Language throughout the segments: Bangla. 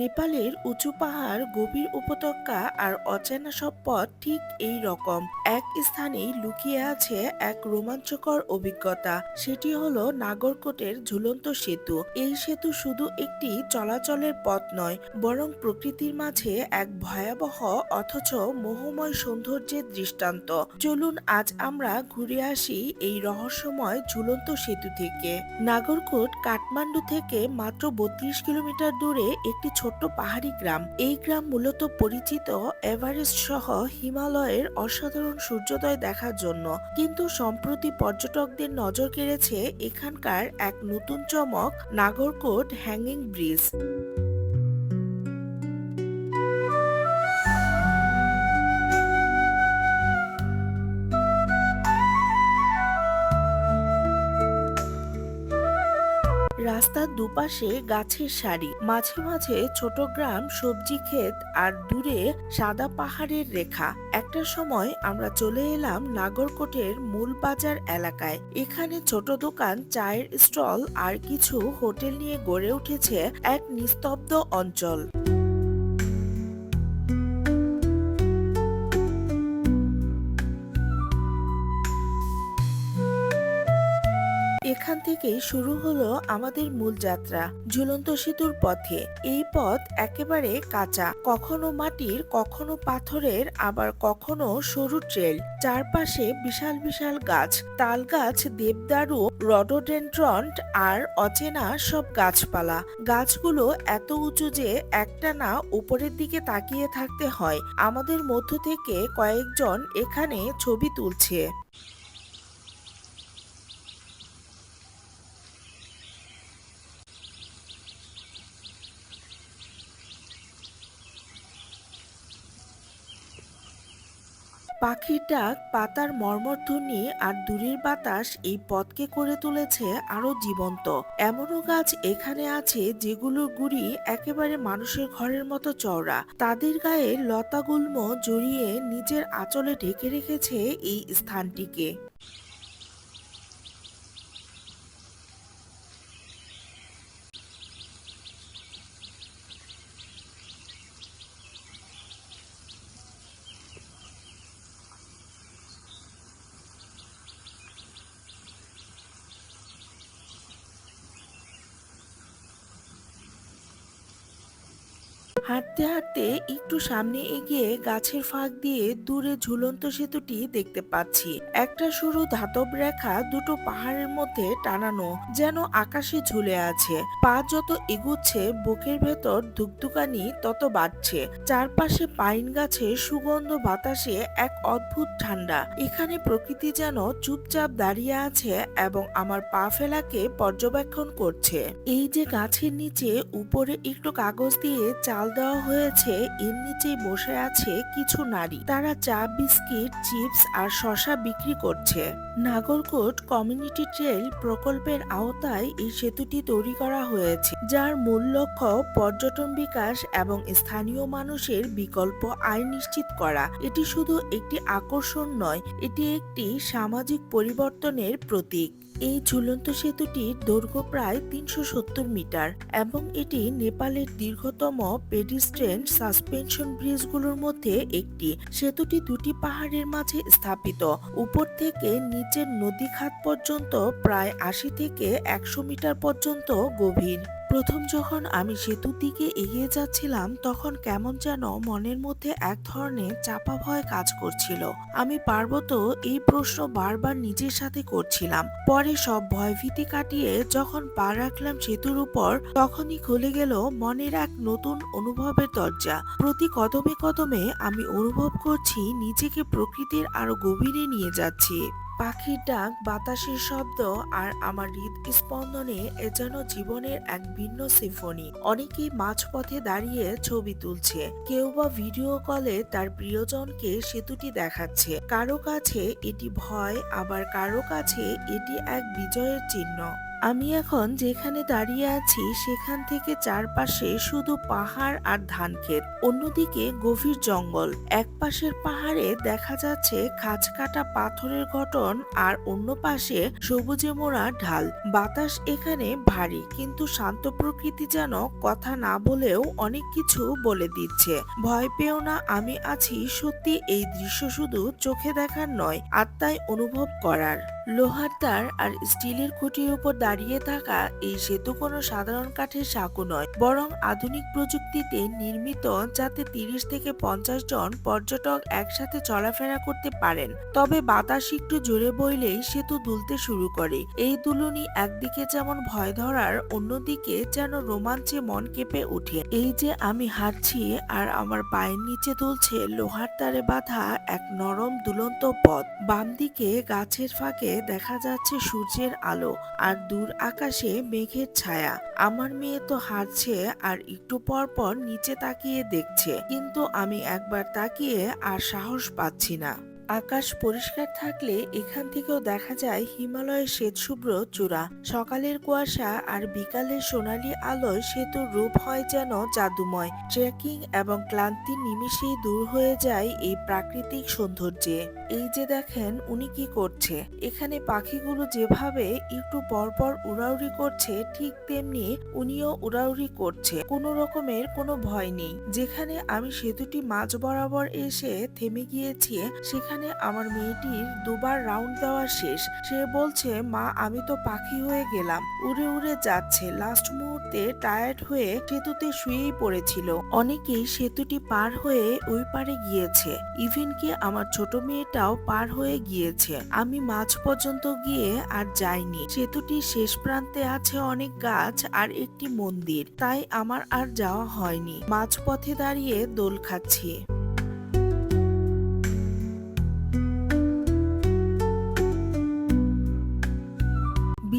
নেপালের উঁচু পাহাড়, গভীর উপত্যকা আর অচেনা সব পথ ঠিক এই রকম। এক স্থানেই লুকিয়ে আছে এক রোমাঞ্চকর অভিজ্ঞতা। সেটি হলো নাগরকোটের ঝুলন্ত সেতু। এই সেতু শুধু একটি চলাচলের পথ নয়, বরং প্রকৃতির মাঝে এক ভয়াবহ অথচ মোহময় সৌন্দর্যের দৃষ্টান্ত। চলুন আজ আমরা ঘুরে আসি এই রহস্যময় ঝুলন্ত সেতু থেকে। নাগরকোট কাঠমান্ডু থেকে মাত্র বত্রিশ কিলোমিটার দূরে একটি ছোট্ট পাহাড়ি গ্রাম। এই গ্রাম মূলত পরিচিত এভারেস্ট সহ হিমালয়ের অসাধারণ সূর্যোদয় দেখার জন্য। কিন্তু সম্প্রতি পর্যটকদের নজর কেড়েছে এখানকার এক নতুন চমক, নাগরকোট হ্যাঙ্গিং ব্রিজ রাস্তার দুপাশে গাছের সারি। মাঝে মাঝে ছোট গ্রাম, সবজি ক্ষেত আর দূরে সাদা পাহাড়ের রেখা। একটা সময় আমরা চলে এলাম নাগরকোটের মূল বাজার এলাকায়। এখানে ছোট দোকান, চায়ের স্টল আর কিছু হোটেল নিয়ে গড়ে উঠেছে এক নিস্তব্ধ অঞ্চল। এখান থেকেই শুরু হলো আমাদের মূল যাত্রা, ঝুলন্ত সেতুর পথে। এই পথ একেবারে কাঁচা, কখনো মাটির, কখনো পাথরের, আবার কখনো সরু ট্রেল। চারপাশে বিশাল বিশাল গাছ তাল গাছ দেবদারু রডোডেন্ট্রন্ট আর অচেনা সব গাছপালা। গাছগুলো এত উঁচু যে একটানা উপরের দিকে তাকিয়ে থাকতে হয়। আমাদের মধ্য থেকে কয়েকজন এখানে ছবি তুলছে। পাখির ডাক, পাতার মর্মধ্বনি আর দূরের বাতাস এই পথকে করে তুলেছে আরও জীবন্ত। এমনও গাছ এখানে আছে যেগুলোর গুড়ি একেবারে মানুষের ঘরের মতো চওড়া। তাদের গায়ে লতা লতাগুল্ম জড়িয়ে নিজের আঁচলে ঢেকে রেখেছে এই স্থানটিকে। হাঁটতে হাঁটতে একটু সামনে এগিয়ে গাছের ফাঁক দিয়ে দূরে ঝুলন্ত সেতুটি দেখতে পাচ্ছি। একটা সরু ধাতব রেখা দুটো পাহাড়ের মধ্যে টানানো যেন আকাশে ঝুলে আছে। পা যত এগুচ্ছে, বুকের ভেতর ধুকধুকানি তত বাড়ছে। চারপাশে পাইন গাছের সুগন্ধ বাতাসে এক অদ্ভুত ঠান্ডা। এখানে প্রকৃতি যেন চুপচাপ দাঁড়িয়ে আছে এবং আমার পা ফেলাকে পর্যবেক্ষণ করছে। এই যে গাছের নিচে উপরে একটু কাগজ দিয়ে চাল দেওয়া হয়েছে, এর নিচেই বসে আছে কিছু নারী। তারা চা, বিস্কিট, চিপস আর শশা বিক্রি করছে। নাগরকোট কমিউনিটি ট্রেল প্রকল্পের আওতায় এই সেতুটি তৈরি করা হয়েছে, যার মূল লক্ষ্য পর্যটন বিকাশ এবং স্থানীয় মানুষের বিকল্প আয় নিশ্চিত করা। এটি শুধু একটি আকর্ষণ নয়, এটি একটি সামাজিক পরিবর্তনের প্রতীক। এই ঝুলন্ত সেতুটির দৈর্ঘ্য প্রায় তিনশো সত্তর মিটার এবং এটি নেপালের দীর্ঘতম পেডিস্ট্রেন সাসপেনশন ব্রিজগুলোর মধ্যে একটি। সেতুটি দুটি পাহাড়ের মাঝে স্থাপিত। উপর থেকে নিচের নদী খাত পর্যন্ত প্রায় আশি থেকে একশো মিটার পর্যন্ত গভীর। প্রথম যখন আমি সেতুর দিকে এগিয়ে যাচ্ছিলাম, তখন কেমন যেন মনের মধ্যে এক ধরনের চাপা ভয় কাজ করছিল। আমি পারব তো এই প্রশ্ন বারবার নিজের সাথে করছিলাম। পরে সব ভয়ভীতি কাটিয়ে যখন পা রাখলাম সেতুর উপর, তখনই খুলে গেল মনের এক নতুন অনুভবের দরজা। প্রতি কদমে কদমে আমি অনুভব করছি নিজেকে প্রকৃতির আরও গভীরে নিয়ে যাচ্ছি। পাখির ডাক, বাতাসের শব্দ আর আমার হৃদস্পন্দনে এ যেন জীবনের এক ভিন্ন সিম্ফনি অনেকেই মাঝপথে দাঁড়িয়ে ছবি তুলছে। কেউ বা ভিডিও কলে তার প্রিয়জনকে সেতুটি দেখাচ্ছে। কারও কাছে এটি ভয়, আবার কারও কাছে এটি এক বিজয়ের চিহ্ন। আমি এখন যেখানে দাঁড়িয়ে আছি সেখান থেকে চারপাশে শুধু পাহাড় আর ধান ক্ষেত অন্যদিকে গভীর জঙ্গল। এক পাশের পাহাড়ে দেখা যাচ্ছে খাঁজ কাটা পাথরের গঠন আর অন্য পাশে সবুজে মোড়া ঢাল। বাতাস এখানে ভারী, কিন্তু শান্ত প্রকৃতি যেন কথা না বলেও অনেক কিছু বলে দিচ্ছে। ভয় পেও না, আমি আছি। সত্যি এই দৃশ্য শুধু চোখে দেখার নয়, আত্মায় অনুভব করার। লোহার তার আর স্টিলের খুঁটির উপর দাঁড়িয়ে থাকা এই সেতু কোনো সাধারণ কাঠের সাঁকো নয়, বরং আধুনিক প্রযুক্তিতে নির্মিত যাতে তিরিশ থেকে পঞ্চাশ জন পর্যটক একসাথে চলাফেরা করতে পারেন। তবে বাতাস একটু জোরে বইলেই সেতু দুলতে শুরু করে। এই দুলুনি একদিকে যেমন ভয় ধরার, অন্যদিকে যেন রোমাঞ্চে মন কেঁপে ওঠে। এই যে আমি হাঁটছি আর আমার পায়ের নিচে দুলছে লোহার তারে বাঁধা এক নরম দুলন্ত পথ। বাম দিকে গাছের ফাঁকে দেখা যাচ্ছে সূর্যের আলো আর দূর আকাশে মেঘের ছায়া। আমার মেয়ে তো হাঁটছে আর একটু পর পর নিচে তাকিয়ে দেখছে, কিন্তু আমি একবার তাকিয়ে আর সাহস পাচ্ছি না। আকাশ পরিষ্কার থাকলে এখান থেকেও দেখা যায় হিমালয়ের শ্বেতশুভ্র চূড়া। সকালের কুয়াশা আর বিকালের সোনালি আলোয় সেতুর রূপ হয় যেন জাদুময়। ট্রেকিং এবং ক্লান্তি নিমিষেই দূর হয়ে যায় এই প্রাকৃতিক সৌন্দর্যে। এই যে দেখেন, উনি কি করছে? এখানে পাখিগুলো যেভাবে একটু পরপর উড়াউড়ি করছে, ঠিক তেমনি উনিও উড়াউড়ি করছে। কোনো রকমের কোনো ভয় নেই। যেখানে আমি সেতুটি মাঝ বরাবর এসে থেমে গিয়েছি, সেখানে আমার মেয়েটির দুবার রাউন্ড দেওয়া শেষ। সে বলছে, মা, আমি তো পাখি হয়ে গেলাম। উড়ে উড়ে যাচ্ছে। লাস্ট মুহূর্তে টায়ার্ড হয়ে সেতুতে শুয়েই পড়েছিল। অনেকেই সেতুটি পার হয়ে ওই পারে গিয়েছে। ইভেন কি আমার ছোট মেয়েটাও পার হয়ে গিয়েছে। আমি মাঝ পর্যন্ত গিয়ে আর যাইনি। সেতুটির শেষ প্রান্তে আছে অনেক গাছ আর একটি মন্দির। তাই আমার আর যাওয়া হয়নি। মাঝপথে দাঁড়িয়ে দোল খাচ্ছি।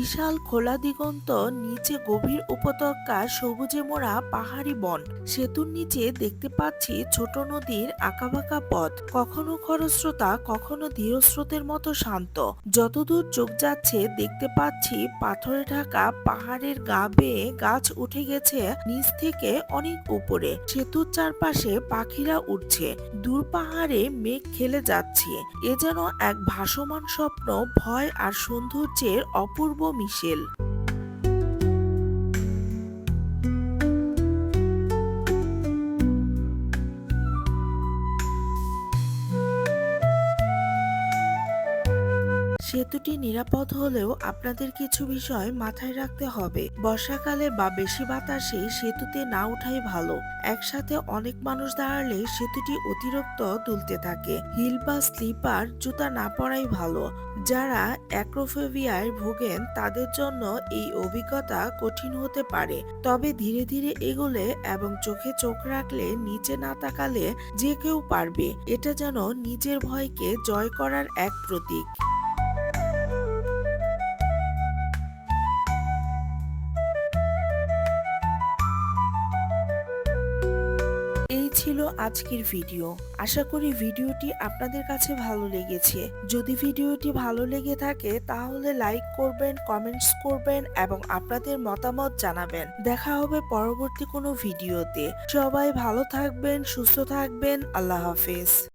বিশাল খোলা দিগন্ত, নিচে গভীর উপত্যকা, সবুজে মোড়া পাহাড়ি বন। সেতুর নিচে দেখতে পাচ্ছি ছোট নদীর আঁকাবাঁকা পথ। কখনো খরস্রোতা, কখনো ধীরস্রোতের মতো শান্ত। যতদূর চোখ যাচ্ছে, দেখতে পাচ্ছি পাথরে ঢাকা পাহাড়ের গা বেয়ে গাছ উঠে গেছে নিচ থেকে অনেক উপরে। সেতুর চারপাশে পাখিরা উঠছে দূর পাহাড়ে মেঘ খেলে যাচ্ছে। এ যেন এক ভাসমান স্বপ্ন, ভয় আর সৌন্দর্যের অপূর্ব মিশেল। সেতুটি নিরাপদ হলেও আপনাদের কিছু বিষয় মাথায় রাখতে হবে। বর্ষাকালে বা বেশি বাতাসে সেতুতে না উঠাই ভালো। একসাথে অনেক মানুষ দাঁড়ালে সেতুটি অতিরিক্ত দুলতে থাকে। হিল বা স্লিপার, জুতা না পরাই ভালো। যারা অ্যাক্রোফোবিয়ায় ভোগেন, তাদের জন্য এই অভিজ্ঞতা কঠিন হতে পারে। তবে ধীরে ধীরে এগোলে এবং চোখে চোখ রাখলে নিচে না তাকালে যে কেউ পারবে। এটা যেন নিজের ভয়কে জয় করার এক প্রতীক। আজকের ভিডিও। আশা করি ভিডিওটি আপনাদের কাছে ভালো লেগেছে। যদি ভিডিওটি ভালো লেগে থাকে, তাহলে লাইক করবেন কমেন্টস করবেন এবং আপনাদের মতামত জানাবেন। দেখা হবে পরবর্তী কোনো ভিডিওতে। সবাই ভালো থাকবেন, সুস্থ থাকবেন। আল্লাহ হাফেজ।